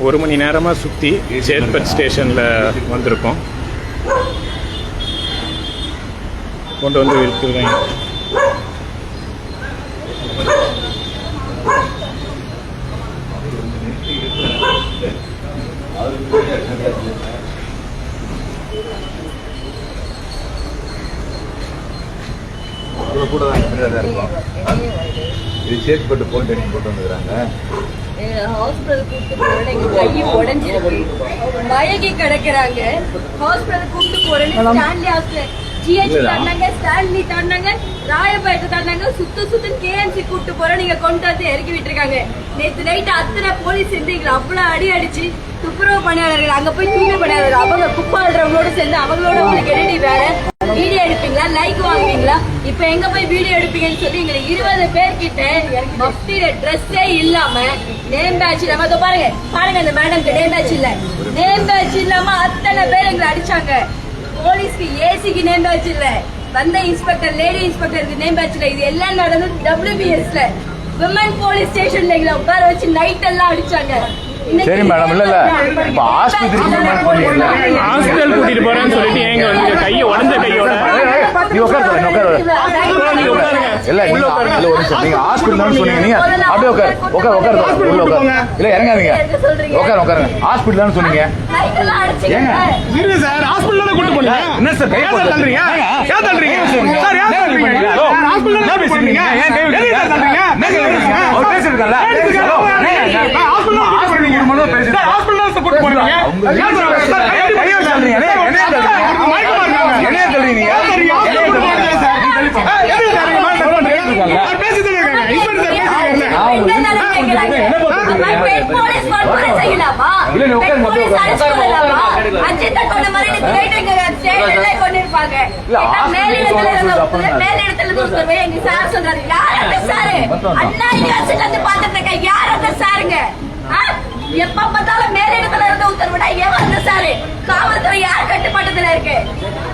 ஒரு மணி நேரமாக சுற்றி சேத்பட் ஸ்டேஷனில் வந்திருக்கோம். கொண்டு வந்து விற்கிறேன் கூட தான் இருக்கும் இது சேத்துப்பட்டு போயிட்டு போட்டு வந்துக்கிறாங்க ஹாஸ்பிட்டல் கூப்பிட்டு போறேன் எங்க கை உடைஞ்சிருக்கு. மயங்கி கிடக்குறாங்க. ஹாஸ்பிட்டல் கூப்பிட்டு போறேன்னு ஸ்டான்லி ஹாஸ்பிட்டல் ஜிஹெச் தாண்டாங்க ஸ்டான்லி தாண்டாங்க ராயப்பேட்டை தாண்டாங்க சுத்து சுத்து கேஎம்சி கூப்பிட்டு போறேன் நீங்க கொண்டு வந்து இறக்கி விட்டுருக்காங்க. நேத்து நைட் அத்தனை போலீஸ் எங்களை அவ்வளவு அடி அடிச்சு துப்புரவு பணியாளர்கள் அங்க போய் தூய்மை பணியாளர்கள் அவங்க குப்பாடுறவங்களோட சேர்ந்து அவங்களோட உங்களுக்கு என்னடி வேலை? வீடியோ எடுப்பீங்களா? லைக் வாங்குவீங்களா? இப்ப எங்க போய் வீடியோ எடுப்பீங்கன்னு சொல்லி எங்களை இருபது பேர் கிட்ட மஃப்டியில ட்ரெஸ்ஸே இல்லாம நேம் பேட்ச் இல்லாம இதோ பாருங்க பாருங்க அந்த மேடம்க்கு நேம் பேட்ச் இல்ல. நேம் பேட்ச் இல்லாம அத்தனை பேர் எங்களை அடிச்சாங்க. போலீஸ்க்கு ஏசிக்கு நேம் பேட்ச் இல்ல. வந்த இன்ஸ்பெக்டர் லேடி இன்ஸ்பெக்டருக்கு நேம் பேட்ச் இல்ல. இது எல்லாம் நடந்தது டபிள்யூபிஎஸ்ல விமன் போலீஸ் ஸ்டேஷன்ல எங்களை உட்கார வச்சு நைட் எல்லாம் அடிச்சாங்க. சரி மேடம் இல்ல இல்ல இப்ப சொன்னீங்கல்ல ஹாஸ்பிட்டல் கூட்டிட்டு போறேன்னு சொல்லிட்டு ஏங்க வந்து கையை உடஞ்ச கையோட நீ உட்கார் உட்கார். இல்ல இல்ல ஒரு நிமிஷம் நீங்க ஹாஸ்பிட்டல் சொன்னீங்க நீங்க அப்படியே உட்கார் உட்கார் உட்கார். உள்ள உட்கார் இல்ல இறங்காதீங்க உட்கார் உட்காருங்க ஹாஸ்பிட்டல் சொன்னீங்க எல்லாம் அடிச்சீங்க ஏங்க? இருங்க சார் ஹாஸ்பிட்டல்ல கூட்டு போனீங்க என்ன சார் கை தள்ளுறீங்க ஏன் தள்ளுறீங்க? சார் ஏன் தள்ளுறீங்க ஹாஸ்பிட்டல்ல என்ன பேசுறீங்க? ஏன் தள்ளுறீங்க பெண் போலீஸ் செய்யலாமா? அரெஸ்ட் பண்ணலாமா? அஜித்தை மாதிரி night எங்க இருந்த- இருந்து ஒருத்தர் சார் சொல்றாரு. யார் அந்த சாரு? அண்ணா யூனிவர்சிட்டில இருந்து. யார் அந்த சாருங்க? எப்ப பார்த்தாலும் மேலிடத்துல இருந்து உத்தரவிட எவன் அந்த சாரு? காவல்துறை யார் கட்டுப்பாட்டுல இருக்கு?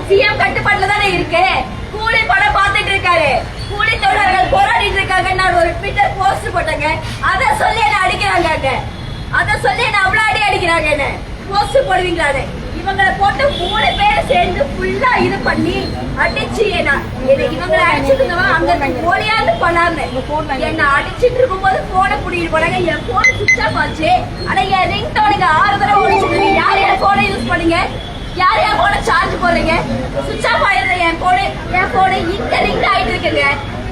சிஎம் கட்டுப்பாட்டுல தானே இருக்கு? கூலி படம் பார்த்துட்டு இருக்காரு. கூலி தொழிலாளர்கள் போராடிட்டு இருக்காங்க. நான் ஒரு ட்விட்டர் போஸ்ட் போட்டேங்க. அத சொல்லி என்ன அடிக்கிறாங்க அத சொல்லி என்ன அவ்வளவு அடி அடிக்கிறாங்க என்ன போஸ்ட் போடுவீங்களான்னு இவங்களை போட்டு மூணு பேர் சேர்ந்து ஃபுல்லா இது பண்ணி அடிச்சு என்ன இவங்களை அடிச்சிருந்தவா அங்க இருந்து போலியாந்து பண்ணாங்க. என்ன அடிச்சிட்டு இருக்கும்போது போனை புடிக்கிட்டு போனாங்க. என் போன் சுவிச் ஆஃப் ஆச்சு. ஆனா என் ரிங் டோனுக்கு ஆறு தடவை ஒழிச்சிருக்கு யார் என் போனை யூஸ் பண்ணீங்க? யார் என் போனை சார்ஜ் போடுறீங்க? சுவிச் ஆஃப் ஆயிருந்த என் போனு என் போனு இங்க ரிங் ஆயிட்டு இருக்குங்க.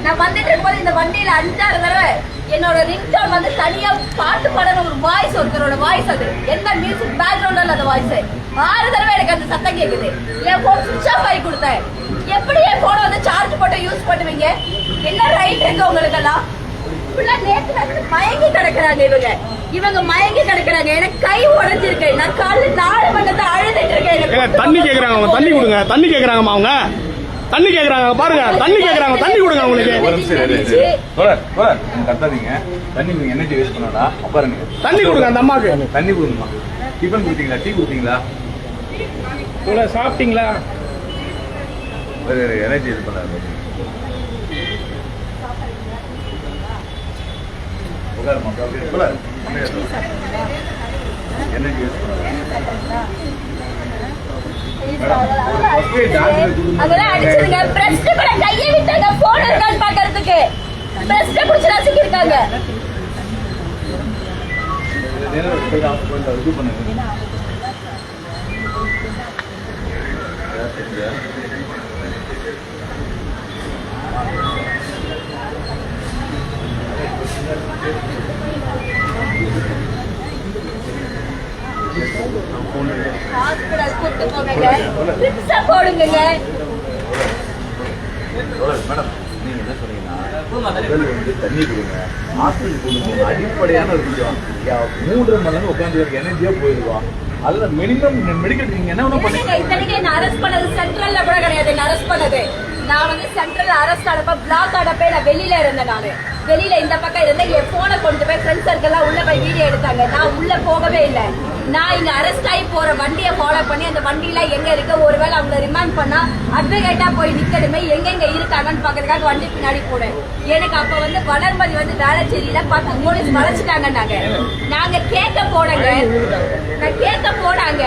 நான் வந்துட்டு இருக்கும்போது இந்த வண்டியில அஞ்சாறு தடவை என்னோட ரிங் டோன் வந்து தனியா பாட்டு பாட ஒருத்தரோட வாய்ஸ் அது. எந்த மியூசிக் பேக்ரவுண்ட்ல அந்த வாய்ஸ் ஆறு தடவை எனக்கு அந்த சத்தம் கேக்குது. என் போன் சுவிச் ஆஃப் ஆகி கொடுத்தேன். எப்படி என் போனை வந்து சார்ஜ் போட்டு யூஸ் பண்ணுவீங்க? என்ன ரைட் இருக்கு உங்களுக்கெல்லாம்? மயங்கி கிடக்குறாங்க இவங்க. இவங்க மயங்கி கிடக்குறாங்க. எனக்கு கை உடஞ்சிருக்கு. நான் காலைல நாலு மணி நேரத்துல அழுதுட்டு இருக்கேன். எனக்கு தண்ணி கேக்குறாங்க தண்ணி கொடுங்க. தண்ணி கேக்குறாங்கம்மா அவங்க. தண்ணி கேக்குறாங்க பாருங்க. தண்ணி கேக்குறாங்க. தண்ணி கொடுங்க நீங்க கத்தாதீங்க. தண்ணி நீங்க எனர்ஜி வேஸ்ட் பண்ணாடா உட்காருங்க. தண்ணி கொடுங்க அந்த அம்மாக்கு. தண்ணி கொடுங்கம்மா. டிஃபன் கொடுத்தீங்களா? டீ கொடுத்தீங்களா? இவ்வளோ சாப்பிட்டீங்களா? எனர்ஜி இது பண்ணாரு எனர்ஜி வேஸ்ட் பண்ணாரு அதெல்லாம் அடிச்சிருங்க. பிரஸ்ட் கூட கையை விட்டாங்க போன் இருக்கான்னு பாக்குறதுக்கு பிரஸ்ட் புடிச்சு ரசிக்க இருக்காங்க நேரம் போய் ஆஃப் பண்ணிட்டு இது பண்ணுங்க ஹாஸ்பிடல் கூட்டு போங்க ட்ரிப்ஸ போடுங்க தோழர், மேடம் நீங்க என்ன சொன்னீங்கன்னா முதல்ல வந்து தண்ணி கொடுங்க. ஹாஸ்பிட்டல் கொண்டு போங்க அடிப்படையான ஒரு விஷயம் யா, மூன்றரை மணி நேரம் உட்காந்து எனர்ஜியா போயிடுவா அதுல மினிமம் மெடிக்கல் நீங்க என்ன வேணா இத்தனைக்கு பண்ணுங்க இத்தனைக்கு என்ன அரெஸ்ட் பண்ணது? சென்ட்ரல்ல கூட கிடையாது என்ன அரெஸ்ட் பண்ணது? நான் வந்து சென்ட்ரல் அரெஸ்ட் ஆனப்ப பிளாக் ஆனப்ப நான் வெளியில இருந்தேன் நானு. வெளியில இந்த பக்கம் இருந்து என் போனை கொண்டு போய் ஃப்ரெண்ட்ஸ் சர்க்கிள்லாம் உள்ள போய் வீடியோ எடுத்தாங்க. நான் உள்ள போகவே இல்லை. நான் இங்க அரெஸ்ட் போற வண்டியை ஃபாலோ பண்ணி அந்த வண்டியில எங்க இருக்கு? ஒருவேளை அவங்கள ரிமாண்ட் பண்ணா அட்வொகேட்டா போய் நிக்கணுமே எங்கெங்க இருக்காங்கன்னு பாக்குறதுக்காக வண்டி பின்னாடி போனேன் எனக்கு அப்ப வந்து வளர்மதி வந்து வேளச்சேரியில பத்து போலீஸ் வளைச்சிட்டாங்கன்னாங்க நாங்க. கேட்க போனங்க. நான் கேட்க போனாங்க.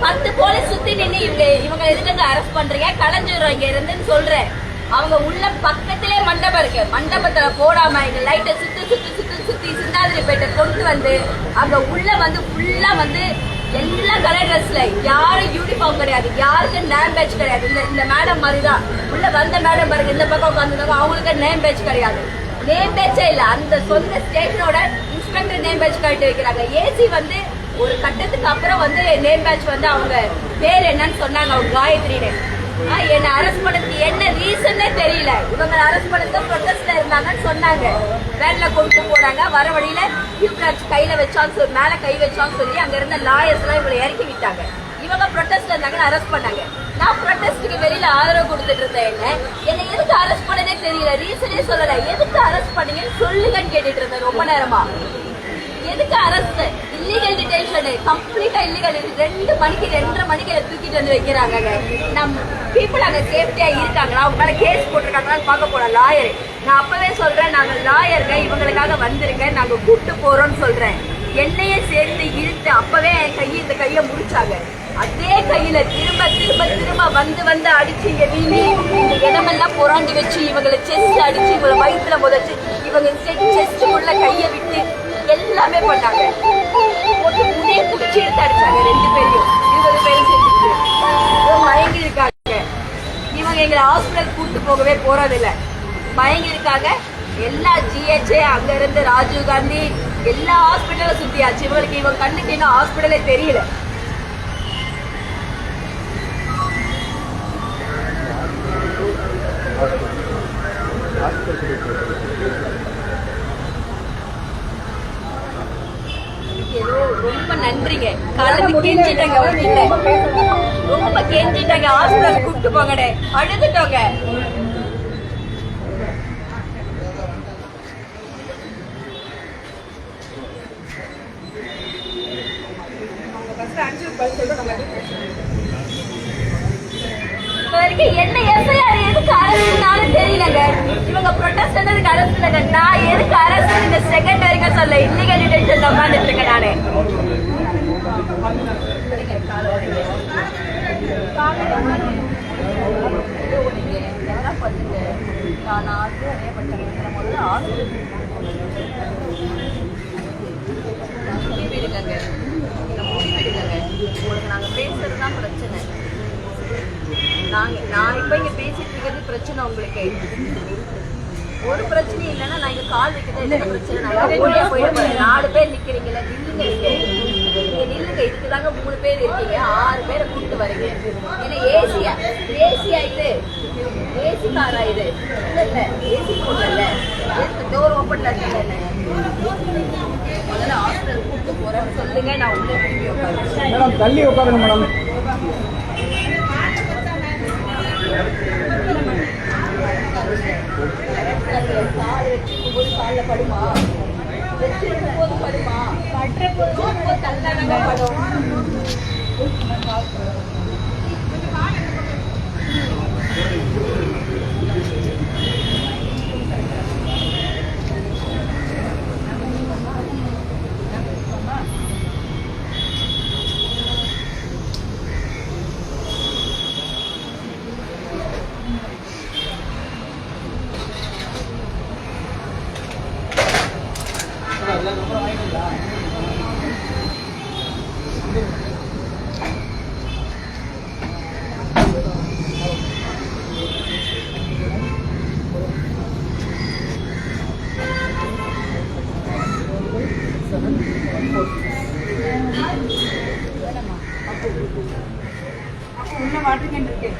பத்து போலீஸ் சுத்தி நின்று இவங்க இவங்க எதுக்கு அரெஸ்ட் பண்றீங்க? கலைஞ்சிடுறோம் இங்க இருந்துன்னு சொல்றேன். அவங்க உள்ள பக்கத்திலே மண்டபம் இருக்கு. மண்டபத்துல போடாம எங்க லைட்டை சுத்தி சுத்தி சுத்தி சுத்தி போயிட்ட கொண்டு வந்து அங்க உள்ள வந்து ஃபுல்லா வந்து எல்லாம் கலர் ட்ரெஸ்ல யாரும் யூனிஃபார்ம் கிடையாது யாருக்கும் நேம் பேட்ச் கிடையாது. இந்த இந்த மேடம் மாதிரி தான் உள்ள வந்த மேடம் பாருங்க இந்த பக்கம் உட்காந்துருந்தாங்க அவங்களுக்கு நேம் பேட்ச் கிடையாது. நேம் பேட்சே இல்ல. அந்த சொந்த ஸ்டேஷனோட இன்ஸ்பெக்டர் நேம் பேட்ச் கட்டி வைக்கிறாங்க. ஏசி வந்து ஒரு கட்டத்துக்கு அப்புறம் வந்து நேம் பேட்ச் வந்து அவங்க பேர் என்னன்னு சொன்னாங்க அவங்க காயத்ரின்னு. ஆ, என்ன அரெஸ்ட் பண்ணதுக்கு என்ன ரீசன்னே தெரியல. இவங்க அரெஸ்ட் பண்ணது ப்ரொட்டஸ்ட்ல இருந்தாங்கன்னு சொன்னாங்க. வேன்ல கொண்டு போனாங்க. வர வழியில யுவராஜ் கையில வச்சான்னு சொல்லி மேல கை வச்சான்னு சொல்லி அங்க இருந்த லாயர்ஸ் எல்லாம் இவங்களை இறக்கி விட்டாங்க. இவங்க ப்ரொட்டஸ்ட்ல இருந்தாங்கன்னு அரெஸ்ட் பண்ணாங்க. நான் ப்ரொட்டஸ்ட்டுக்கு வெளியில ஆதரவு கொடுத்துட்டு இருந்தேன் என்ன? என்னை எதுக்கு அரெஸ்ட் பண்ணதே தெரியல. ரீசனே சொல்லல. எதுக்கு அரெஸ்ட் பண்ணீங்கன்னு சொல்லுங்கன்னு கேட்டுட்டு இருந்தேன் ரொம்ப நேரமா. எதுக்கு அரஸ்ட் இல்லீகல் டிடென்ஷன் கம்ப்ளீட்டா இல்லீகல் ரெண்டு மணிக்கு ரெண்டரை மணிக்கு அதை தூக்கிட்டு வந்து வைக்கிறாங்க நம்ம பீப்புள் அங்க சேஃப்டியா இருக்காங்களா? அவங்க மேல கேஸ் போட்டிருக்காங்களான்னு பார்க்க போன லாயர் நான் அப்பவே சொல்றேன் நாங்க லாயருங்க இவங்களுக்காக வந்திருக்கேன். நாங்க கூப்பிட்டு போறோம்னு சொல்றேன். என்னையே சேர்த்து இழுத்து அப்பவே என் கையை இந்த கையை முடிச்சாங்க. அதே கையில திரும்ப திரும்ப திரும்ப வந்து வந்து அடிச்சு இங்க இந்த இடமெல்லாம் புறாண்டி வச்சு இவங்களை செஸ்ட் அடிச்சு இவங்களை வயிற்றுல முதச்சு இவங்க செஸ்ட் உள்ள கையை விட்டு எல்லாமே பண்ணாங்க. போட்டு முடிய குச்சி எடுத்து அடிச்சாங்க ரெண்டு பேரையும். இருபது பேரும் சேர்த்துட்டு இவங்க மயங்கி இருக்காங்க இவங்க எங்களை ஹாஸ்பிட்டல் கூட்டு போகவே போறதில்ல. மயங்கி இருக்காங்க எல்லா ஜிஹெச்ஏ அங்க இருந்து ராஜீவ் காந்தி எல்லா ஹாஸ்பிட்டலும் சுத்தியாச்சு. இவங்களுக்கு இவங்க கண்ணுக்கு இன்னும் ஹாஸ்பிட்டலே தெரியல. பண்றீங்க நன்றிங்க காலத்து கெஞ்சிட்டாங்க வண்டியில ரொம்ப கெஞ்சிட்டாங்க ஹாஸ்பிட்டல் கூப்பிட்டு போங்கடே. அழுதுட்டோங்க. என்ன எஃப்ஐஆர் எதுக்கு அரசுனாலும் தெரியலங்க. இவங்க ப்ரொட்டஸ்ட் பண்ணதுக்கு அரசு நான் எதுக்கு அரசு இந்த செகண்டரி வரைக்கும் சொல்ல இல்லீகல் டிடென்ஷன் உட்காந்துட்டு இருக்கேன் நானு விடுங்க உங்களுக்கு நாங்கள் பேசுறது தான் பிரச்சனை நாங்கள் நான் இப்போ இங்கே பேசிட்டு இருக்கிறது பிரச்சனை உங்களுக்கு ஒரு பிரச்சனையும் இல்லைன்னா நான் இங்கே கால் வைக்கிறதே இல்லை பிரச்சனை நான் ஓடியே போயிட போறேன் நாலு பேர் நிக்கிறீங்களா நில்லுங்க நில்லுங்க இதுக்கு தாங்க மூணு பேர் இருக்கீங்க. ஆறு பேரை கூப்பிட்டு வரீங்க. ஏன்னா ஏசியா ஏசியா இது ஏசி காரா இது இல்ல இல்ல ஏசி போடல. டோர் ஓப்பன்ல இருக்குல்ல முதல்ல ஹாஸ்பிட்டல் கூப்பிட்டு போறேன் சொல்லுங்க. நான் உள்ள திரும்பி உட்காருவேன். மேடம் தள்ளி உட்காருங்க மேடம். கால் வச்சிருக்கும் போது கால்ல படுமா? வச்சிருக்கும் போது படும் உள்ள வாட்டர் கேன் இருக்கு